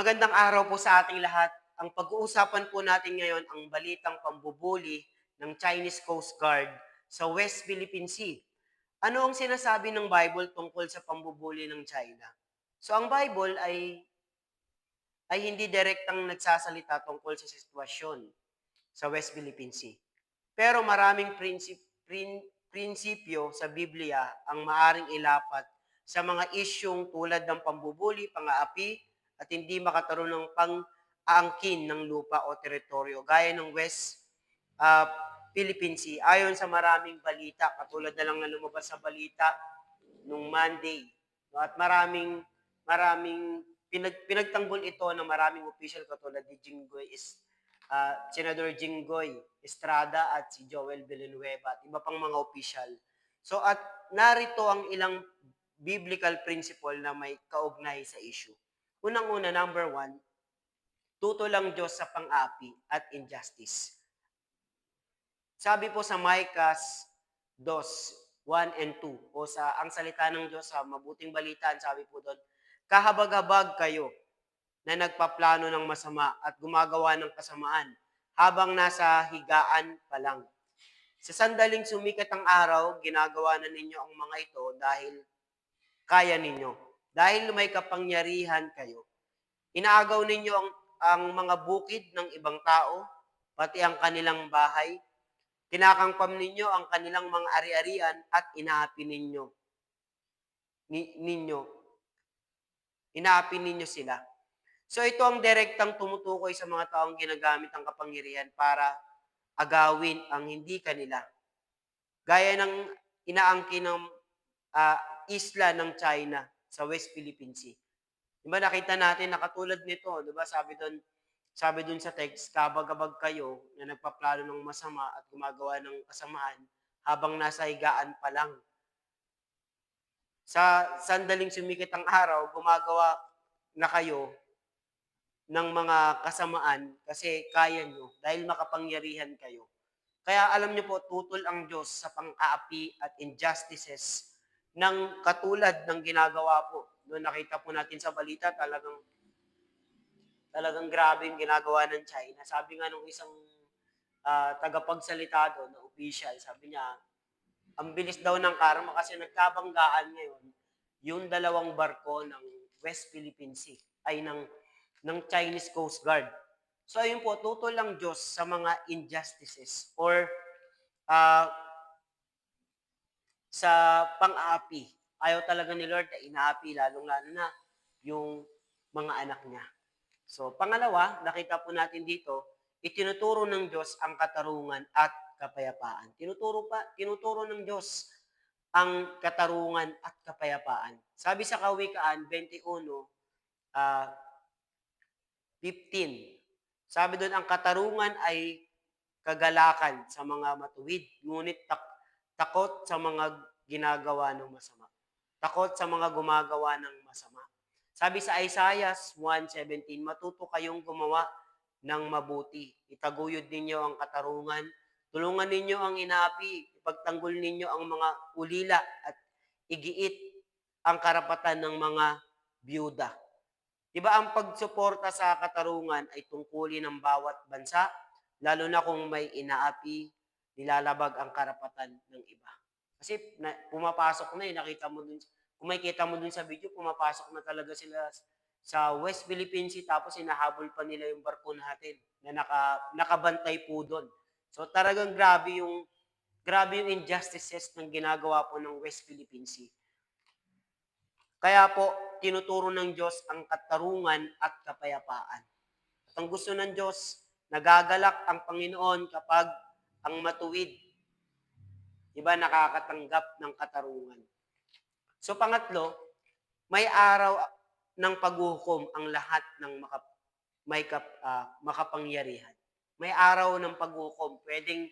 Magandang araw po sa ating lahat. Ang pag-uusapan po natin ngayon ang balitang pambubuli ng Chinese Coast Guard sa West Philippine Sea. Ano ang sinasabi ng Bible tungkol sa pambubuli ng China? So ang Bible ay ay hindi direktang nagsasalita tungkol sa sitwasyon sa West Philippine Sea. Pero maraming prinsip, prin, prinsipyo sa Biblia ang maaring ilapat sa mga isyong tulad ng pambubuli, pang-aapi, at hindi makataroon ng pang-aangkin ng lupa o teritoryo gaya ng West uh, Philippine Sea. Ayon sa maraming balita, katulad na lang na lumabas sa balita nung Monday. At maraming maraming pinag, pinagtanggol ito ng maraming official katulad ni Jinggoy is uh, Senador Jinggoy Estrada at si Joel Villanueva at iba pang mga official. So at narito ang ilang biblical principle na may kaugnay sa issue. Unang-una, number one, tuto lang Diyos sa pang-api at injustice. Sabi po sa Micah 2, 1 and 2, o sa ang salita ng Diyos sa mabuting balitaan, sabi po doon, kahabag-habag kayo na nagpaplano ng masama at gumagawa ng kasamaan habang nasa higaan pa lang. Sa sandaling sumikat ang araw, ginagawa na ninyo ang mga ito dahil kaya ninyo dahil may kapangyarihan kayo. Inaagaw ninyo ang, ang mga bukid ng ibang tao, pati ang kanilang bahay. Kinakangpam ninyo ang kanilang mga ari-arian at inaapi ninyo. Ni, ninyo. Inaapi ninyo sila. So ito ang direktang tumutukoy sa mga taong ginagamit ang kapangyarihan para agawin ang hindi kanila. Gaya ng inaangkin ng uh, isla ng China sa West Philippine Sea. Di ba nakita natin na katulad nito, di ba sabi doon, sabi doon sa text, kabag-abag kayo na nagpaplano ng masama at gumagawa ng kasamaan habang nasa higaan pa lang. Sa sandaling sumikit ang araw, gumagawa na kayo ng mga kasamaan kasi kaya nyo dahil makapangyarihan kayo. Kaya alam nyo po, tutol ang Diyos sa pang-aapi at injustices ng katulad ng ginagawa po. Noon nakita po natin sa balita, talagang talagang grabe yung ginagawa ng China. Sabi nga nung isang uh, tagapagsalita doon, na official, sabi niya, ang bilis daw ng karma kasi nagkabanggaan ngayon yung dalawang barko ng West Philippine Sea, ay ng, ng Chinese Coast Guard. So ayun po, tutol lang Diyos sa mga injustices or uh, sa pang-aapi. Ayaw talaga ni Lord na inaapi, lalong-lalo na yung mga anak niya. So, pangalawa, nakita po natin dito, itinuturo ng Diyos ang katarungan at kapayapaan. Tinuturo pa, tinuturo ng Diyos ang katarungan at kapayapaan. Sabi sa Kawikaan 21, uh, 15, sabi doon, ang katarungan ay kagalakan sa mga matuwid, ngunit tak Takot sa mga ginagawa ng masama. Takot sa mga gumagawa ng masama. Sabi sa Isaiah 1.17, matuto kayong gumawa ng mabuti. Itaguyod ninyo ang katarungan. Tulungan ninyo ang inapi. Ipagtanggol ninyo ang mga ulila at igiit ang karapatan ng mga byuda. Diba ang pagsuporta sa katarungan ay tungkulin ng bawat bansa, lalo na kung may inaapi nilalabag ang karapatan ng iba. Kasi na, pumapasok na eh, nakita mo dun, kung makikita mo dun sa video, pumapasok na talaga sila sa West Philippine Sea tapos hinahabol pa nila yung barko natin na naka, nakabantay po doon. So talagang grabe yung grabe yung injustices ng ginagawa po ng West Philippine Sea. Kaya po, tinuturo ng Diyos ang katarungan at kapayapaan. At ang gusto ng Diyos, nagagalak ang Panginoon kapag ang matuwid. Iba nakakatanggap ng katarungan. So pangatlo, may araw ng paghukom ang lahat ng makap, may kap, uh, makapangyarihan. May araw ng paghukom. Pwedeng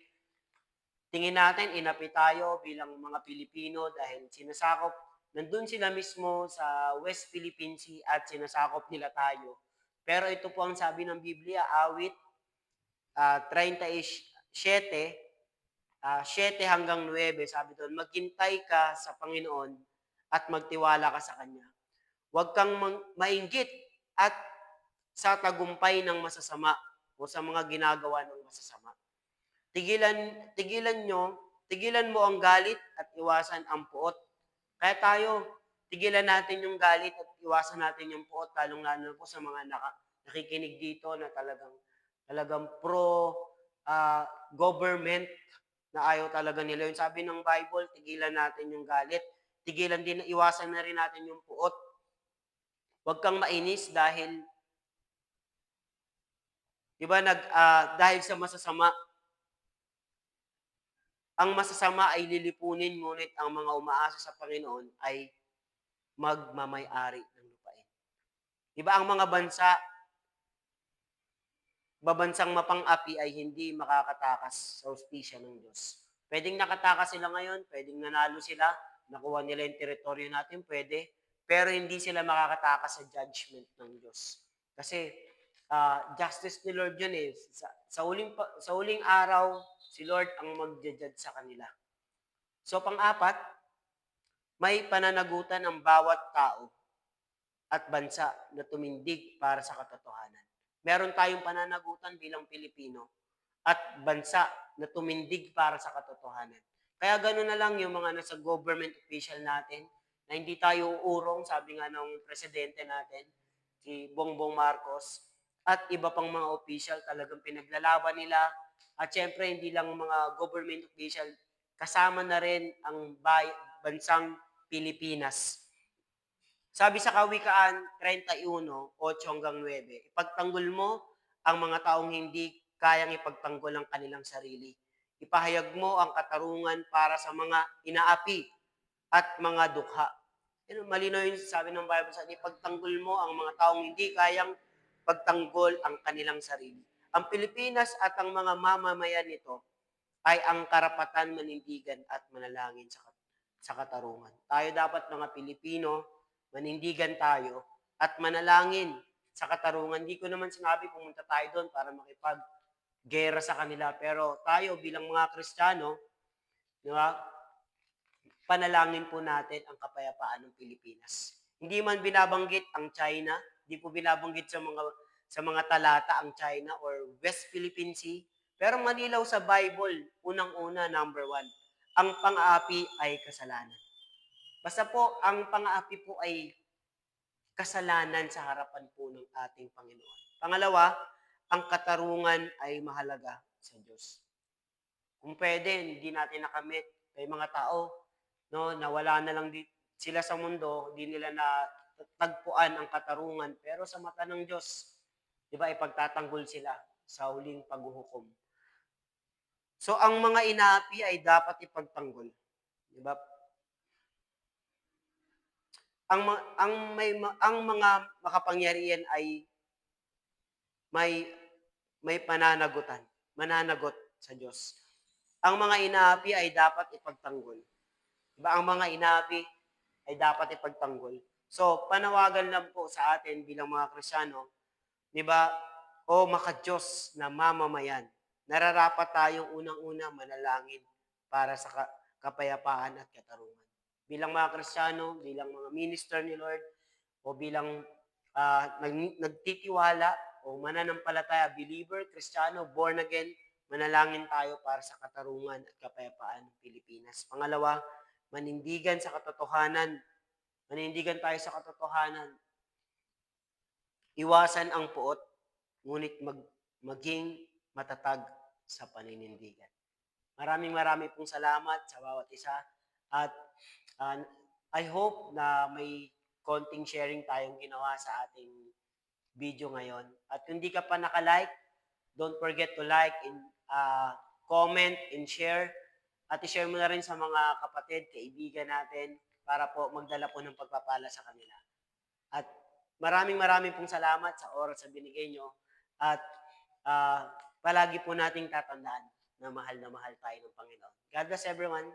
tingin natin, inapi tayo bilang mga Pilipino dahil sinasakop, nandun sila mismo sa West Philippine Sea at sinasakop nila tayo. Pero ito po ang sabi ng Biblia, awit uh, 30 7, uh, 7 hanggang 9, sabi doon, maghintay ka sa Panginoon at magtiwala ka sa Kanya. Huwag kang mainggit at sa tagumpay ng masasama o sa mga ginagawa ng masasama. Tigilan, tigilan nyo, tigilan mo ang galit at iwasan ang puot. Kaya tayo, tigilan natin yung galit at iwasan natin yung puot, lalong-lalo po sa mga naka, nakikinig dito na talagang talagang pro ah, government na ayaw talaga nila. Yung sabi ng Bible, tigilan natin yung galit. Tigilan din, iwasan na rin natin yung puot. Huwag kang mainis dahil, di ba, nag, ah, dahil sa masasama, ang masasama ay lilipunin, ngunit ang mga umaasa sa Panginoon ay magmamay-ari ng lupain. Di ba, ang mga bansa, babansang mapang-api ay hindi makakatakas sa ustisya ng Diyos. Pwedeng nakatakas sila ngayon, pwedeng nanalo sila, nakuha nila yung teritoryo natin, pwede, pero hindi sila makakatakas sa judgment ng Diyos. Kasi ah, justice ni Lord yun eh. Sa, sa, uling, sa uling araw, si Lord ang magja-judge sa kanila. So pang-apat, may pananagutan ang bawat tao at bansa na tumindig para sa katotohanan. Meron tayong pananagutan bilang Pilipino at bansa na tumindig para sa katotohanan. Kaya gano'n na lang yung mga nasa government official natin na hindi tayo uurong, sabi nga ng presidente natin, si Bongbong Marcos, at iba pang mga official talagang pinaglalaban nila. At syempre, hindi lang mga government official, kasama na rin ang bay- bansang Pilipinas. Sabi sa Kawikaan 31, 8 hanggang 9, ipagtanggol mo ang mga taong hindi kayang ipagtanggol ang kanilang sarili. Ipahayag mo ang katarungan para sa mga inaapi at mga dukha. Yun, malinaw yung sabi ng Bible sa ipagtanggol mo ang mga taong hindi kayang pagtanggol ang kanilang sarili. Ang Pilipinas at ang mga mamamayan nito ay ang karapatan manindigan at manalangin sa, sa katarungan. Tayo dapat mga Pilipino, manindigan tayo at manalangin sa katarungan. Hindi ko naman sinabi pumunta tayo doon para makipag gera sa kanila. Pero tayo bilang mga Kristiyano, di ba, panalangin po natin ang kapayapaan ng Pilipinas. Hindi man binabanggit ang China, hindi po binabanggit sa mga sa mga talata ang China or West Philippine Sea, pero manilaw sa Bible, unang-una, number one, ang pang-aapi ay kasalanan. Basta po, ang pang-aapi po ay kasalanan sa harapan po ng ating Panginoon. Pangalawa, ang katarungan ay mahalaga sa Diyos. Kung pwede, hindi natin nakamit. May mga tao, no, nawala na lang di, sila sa mundo, hindi nila na tagpuan ang katarungan. Pero sa mata ng Diyos, di ba, ipagtatanggol sila sa huling paghuhukom. So, ang mga inaapi ay dapat ipagtanggol. Di ba? Ang, ang, may, ma- ang mga makapangyarihan ay may may pananagutan, mananagot sa Diyos. Ang mga inaapi ay dapat ipagtanggol. Diba? Ang mga inaapi ay dapat ipagtanggol. So, panawagan lang po sa atin bilang mga Krisyano, di ba, o maka-Diyos na mamamayan, nararapat tayong unang-una manalangin para sa ka- kapayapaan at katarungan. Bilang mga Krisyano, bilang mga minister ni Lord, o bilang ah, nag- nagtitiwala o mananampalataya, believer, Kristiyano, born again, manalangin tayo para sa katarungan at kapayapaan ng Pilipinas. Pangalawa, manindigan sa katotohanan. Manindigan tayo sa katotohanan. Iwasan ang puot, ngunit mag, maging matatag sa paninindigan. Maraming maraming pong salamat sa bawat isa at ah, I hope na may konting sharing tayong ginawa sa ating video ngayon. At kung di ka pa naka-like, don't forget to like and uh, comment and share. At i-share mo na rin sa mga kapatid, kaibigan natin para po magdala po ng pagpapala sa kanila. At maraming maraming pong salamat sa oras na binigay nyo. At ah, palagi po nating tatandaan na mahal na mahal tayo ng Panginoon. God bless everyone.